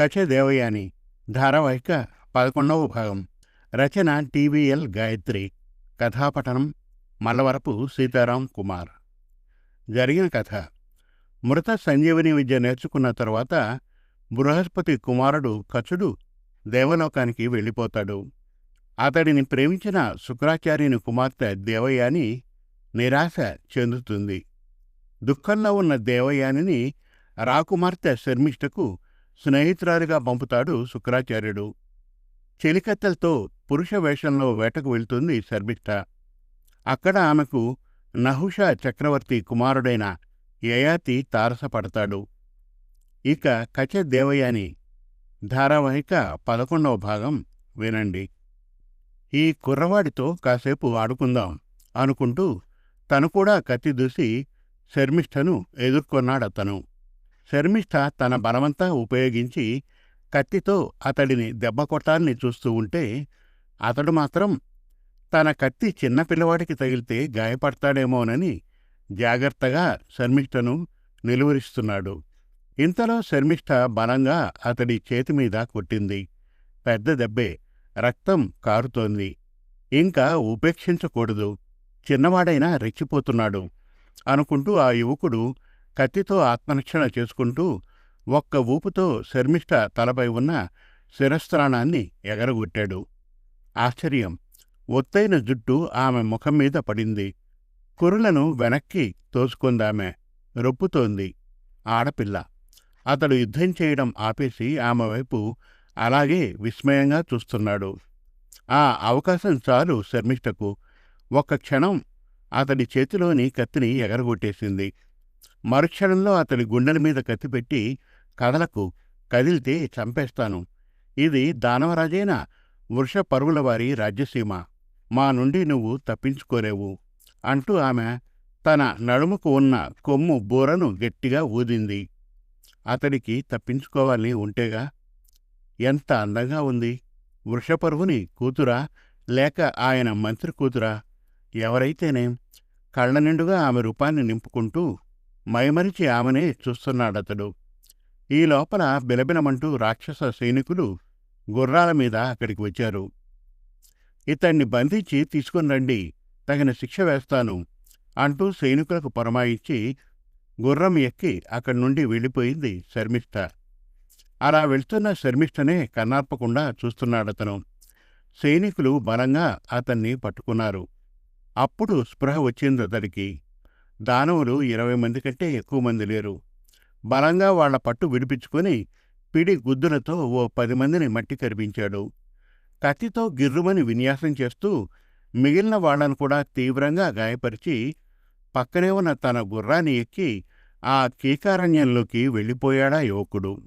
కచ దేవయాని. ధారావాహిక పదకొండవ భాగం. రచన టీవీఎల్ గాయత్రి. కథాపఠనం మల్లవరపు సీతారాం కుమార్. జరిగిన కథ. మృత సంజీవని విద్య నేర్చుకున్న తరువాత బృహస్పతి కుమారుడు కచుడు దేవలోకానికి వెళ్ళిపోతాడు. అతడిని ప్రేమించిన శుక్రాచార్యుని కుమార్తె దేవయాని నిరాశ చెందుతుంది. దుఃఖంలో ఉన్న దేవయానిని రాకుమార్తె శర్మిష్టకు స్నేహితురాలిగా పంపుతాడు శుక్రాచార్యుడు. చెలికత్తెలతో పురుష వేషంలో వేటకు వెళ్తుంది శర్మిష్ట. అక్కడ ఆమెకు నహుష చక్రవర్తి కుమారుడైన యయాతి తారసపడతాడు. ఇక కచ దేవయాని ధారావాహిక పదకొండవ భాగం వినండి. ఈ కుర్రవాడితో కాసేపు ఆడుకుందాం అనుకుంటూ తను కూడా కత్తి దూసి శర్మిష్ఠను ఎదుర్కొన్నాడతను. శర్మిష్ఠ తన బలమంతా ఉపయోగించి కత్తితో అతడిని దెబ్బ కొట్టాలని చూస్తూ ఉంటే అతడు మాత్రం తన కత్తి చిన్న పిల్లవాడికి తగిలితే గాయపడతాడేమోనని జాగ్రత్తగా శర్మిష్ఠను నిలువరిస్తున్నాడు. ఇంతలో శర్మిష్ఠ బలంగా అతడి చేతి మీద కొట్టింది. పెద్ద దెబ్బే రక్తం కారుతోంది. ఇంకా ఉపేక్షించకూడదు. చిన్నవాడైనా రెచ్చిపోతున్నాడు అనుకుంటూ ఆ యువకుడు కత్తితో ఆత్మరక్షణ చేసుకుంటూ ఒక్క ఊపుతో శర్మిష్ట తలపై ఉన్న శిరస్త్రాణాన్ని ఎగరగొట్టాడు. ఆశ్చర్యం! ఒత్తైన జుట్టు ఆమె ముఖం మీద పడింది. కురులను వెనక్కి తోసుకుందామె రొప్పుతోంది ఆడపిల్ల. అతడు యుద్ధం చేయడం ఆపేసి ఆమె వైపు అలాగే విస్మయంగా చూస్తున్నాడు. ఆ అవకాశం చాలు శర్మిష్టకు. ఒక్క క్షణం అతడి చేతిలోని కత్తిని ఎగరగొట్టేసింది. మరుక్షణంలో అతడి గుండెల మీద కత్తిపెట్టి కదలకు కదిలితే చంపేస్తాను. ఇది దానవరాజైన వృషపరువులవారి రాజ్యసీమ. మా నుండి నువ్వు తప్పించుకోలేవు అంటూ ఆమె తన నడుముకు ఉన్న కొమ్ము బూరను గట్టిగా ఊదింది. అతడికి తప్పించుకోవాలని ఉంటేగా ఎంత అందంగా ఉంది. వృషపరువుని కూతురా లేక ఆయన మంత్రి కూతురా? ఎవరైతేనేం? కళ్ళ నిండుగా ఆమె రూపాన్ని నింపుకుంటూ మైమరిచి ఆమెనే చూస్తున్నాడతడు. ఈ లోపల బిలబిలమంటూ రాక్షస సైనికులు గుర్రాల మీద అక్కడికి వచ్చారు. ఇతన్ని బంధించి తీసుకుని రండి తగిన శిక్ష వేస్తాను అంటూ సైనికులకు పొరమాయించి గుర్రం ఎక్కి అక్కడి నుండి వెళ్ళిపోయింది శర్మిష్ఠ. అలా వెళ్తున్న శర్మిష్ఠనే కన్నార్పకుండా చూస్తున్నాడతను. సైనికులు బలంగా అతన్ని పట్టుకున్నారు. అప్పుడు స్పృహ వచ్చింది అతడికి దానవులు ఇరవై మంది కంటే ఎక్కువ మంది లేరు. బలంగా వాళ్ళ పట్టు విడిపించుకొని పిడి గుద్దులతో ఓ పది మందిని మట్టి కరిపించాడు. కత్తితో గిర్రుమని విన్యాసం చేస్తూ మిగిలిన వాళ్ళను కూడా తీవ్రంగా గాయపరిచి పక్కనే ఉన్న తన గుర్రాన్ని ఎక్కి ఆ కీకారణ్యంలోకి వెళ్ళిపోయాడా యువకుడు.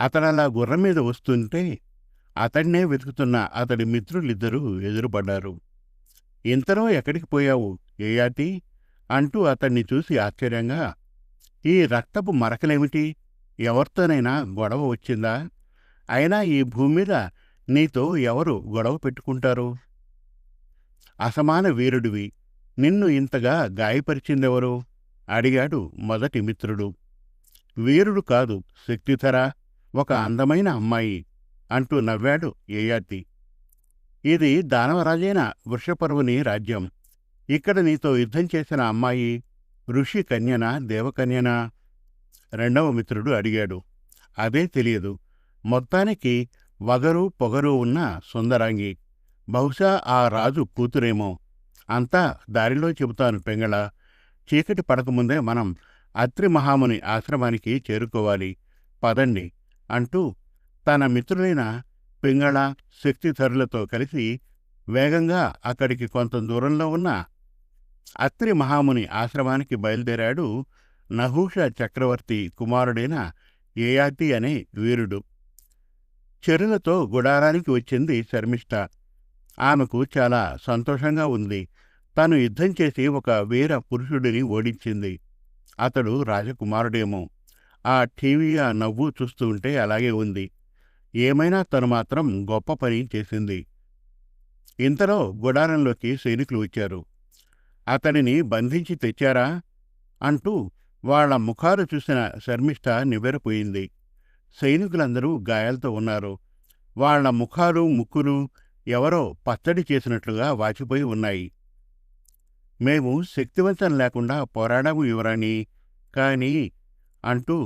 అతడలా గుర్రం మీద వస్తుంటే అతడినే వెతుకుతున్న అతడి మిత్రులిద్దరూ ఎదురుపడ్డారు. ఇంతలో ఎక్కడికి పోయావు? ఏయాతి అంటూ అతన్ని చూసి ఆశ్చర్యంగా ఈ రక్తపు మరకలేమిటి? ఎవరితోనైనా గొడవ వచ్చిందా? అయినా ఈ భూమి మీద నీతో ఎవరు గొడవ పెట్టుకుంటారు? అసమాన వీరుడివి. నిన్ను ఇంతగా గాయపరిచిందెవరు? అడిగాడు మొదటి మిత్రుడు. వీరుడు కాదు శక్తిధర ఒక అందమైన అమ్మాయి అంటూ నవ్వాడు యయాతి ఇది దానవరాజైన వృషపర్వుని రాజ్యం. ఇక్కడ నీతో యుద్ధం చేసిన అమ్మాయి ఋషి కన్యనా దేవకన్యనా? రెండవ మిత్రుడు అడిగాడు. అదే తెలియదు. మొత్తానికి వగరు పొగరు ఉన్న సుందరాంగి. బహుశా ఆ రాజు కూతురేమో. అంతా దారిలో చెబుతాను పెంగళ. చీకటి పడకముందే మనం అత్రి మహాముని ఆశ్రమానికి చేరుకోవాలి. పదండి అంటూ తన మిత్రులైన పింగళ శక్తిధరులతో కలిసి వేగంగా అక్కడికి కొంత దూరంలో ఉన్న అత్రి మహాముని ఆశ్రమానికి బయలుదేరాడు నహూష చక్రవర్తి కుమారుడైన ఏయాతి అనే వీరుడు. చెరులతో గుడారానికి వచ్చింది శర్మిష్ఠ ఆమెకు చాలా సంతోషంగా ఉంది. తను యుద్ధం చేసి ఒక వీర పురుషుడిని ఓడించింది. అతడు రాజకుమారుడేమో. ఆ టీవీగా నవ్వు చూస్తూ ఉంటే అలాగే ఉంది. ఏమైనా తను మాత్రం గొప్ప పని చేసింది. ఇంతలో గుడారంలోకి సైనికులు వచ్చారు. అతడిని బంధించి తెచ్చారా? అంటూ వాళ్ళ ముఖాలు చూసిన శర్మిష్ఠ నివ్వెరపోయింది. సైనికులందరూ గాయాలతో ఉన్నారు. వాళ్ళ ముఖాలు ముక్కులు ఎవరో పచ్చడి చేసినట్లుగా వాచిపోయి ఉన్నాయి. మేము శక్తివంతం లేకుండా పోరాడాము యువరాణి కానీ అంటూ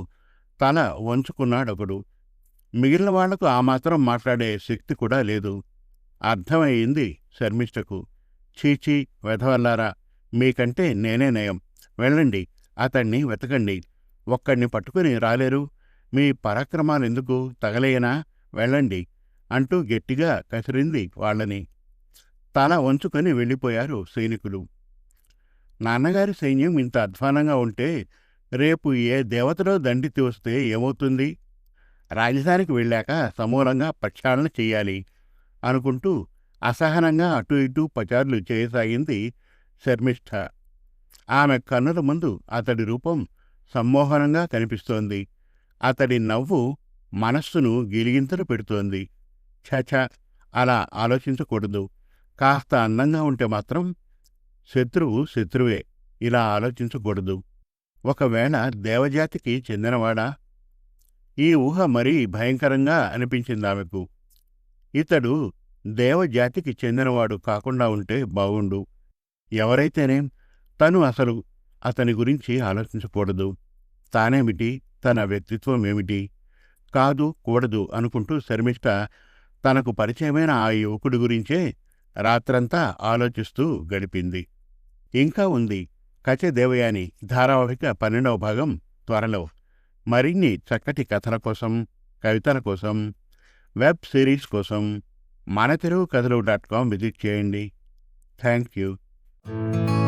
తల వంచుకున్నాడొకడు. మిగిలిన వాళ్ళకు ఆ మాత్రం మాట్లాడే శక్తి కూడా లేదు. అర్థమయ్యింది శర్మిష్టకు. చీచీ వెధవల్లారా! మీకంటే నేనే నయం. వెళ్ళండి అతన్ని వెతకండి. ఒక్కడిని పట్టుకుని రాలేరు. మీ పరాక్రమాలెందుకు తగలేయనా? వెళ్ళండి అంటూ గట్టిగా కసిరింది వాళ్ళని. తల వంచుకొని వెళ్ళిపోయారు సైనికులు. నాన్నగారి సైన్యం ఇంత అధ్వానంగా ఉంటే రేపు ఏ దేవతలో దండితి వస్తే ఏమవుతుంది? రాజధానికి వెళ్ళాక సమూలంగా ప్రక్షాళన చెయ్యాలి అనుకుంటూ అసహనంగా అటు ఇటు పచారులు చేయసాగింది శర్మిష్ఠ. ఆమె కన్నుల ముందు అతడి రూపం సమ్మోహనంగా కనిపిస్తోంది. అతడి నవ్వు మనస్సును గిలిగింతలు పెడుతోంది. ఛఛ అలా ఆలోచించకూడదు. కాస్త అందంగా ఉంటే మాత్రం శత్రువు శత్రువే ఇలా ఆలోచించకూడదు. ఒకవేళ దేవజాతికి చెందినవాడా? ఈ ఊహ మరీ భయంకరంగా అనిపించింది ఆమెకు. ఇతడు దేవజాతికి చెందినవాడు కాకుండా ఉంటే బావుండు. ఎవరైతేనేం తను అసలు అతని గురించి ఆలోచించకూడదు. తానేమిటి? తన వ్యక్తిత్వం ఏమిటి కాదు కూడదు అనుకుంటూ శర్మిష్ట తనకు పరిచయమైన ఆ యువకుడి గురించే రాత్రంతా ఆలోచిస్తూ గడిపింది. ఇంకా ఉంది. కచె దేవయాని ధారావాహిక పన్నెండవ భాగం త్వరలో. మరిన్ని చక్కటి కథల కోసం కవితల కోసం వెబ్ సిరీస్ కోసం మన తెలుగు కథలు డాట్ కామ్ విజిట్ చేయండి. Thank you Thank you.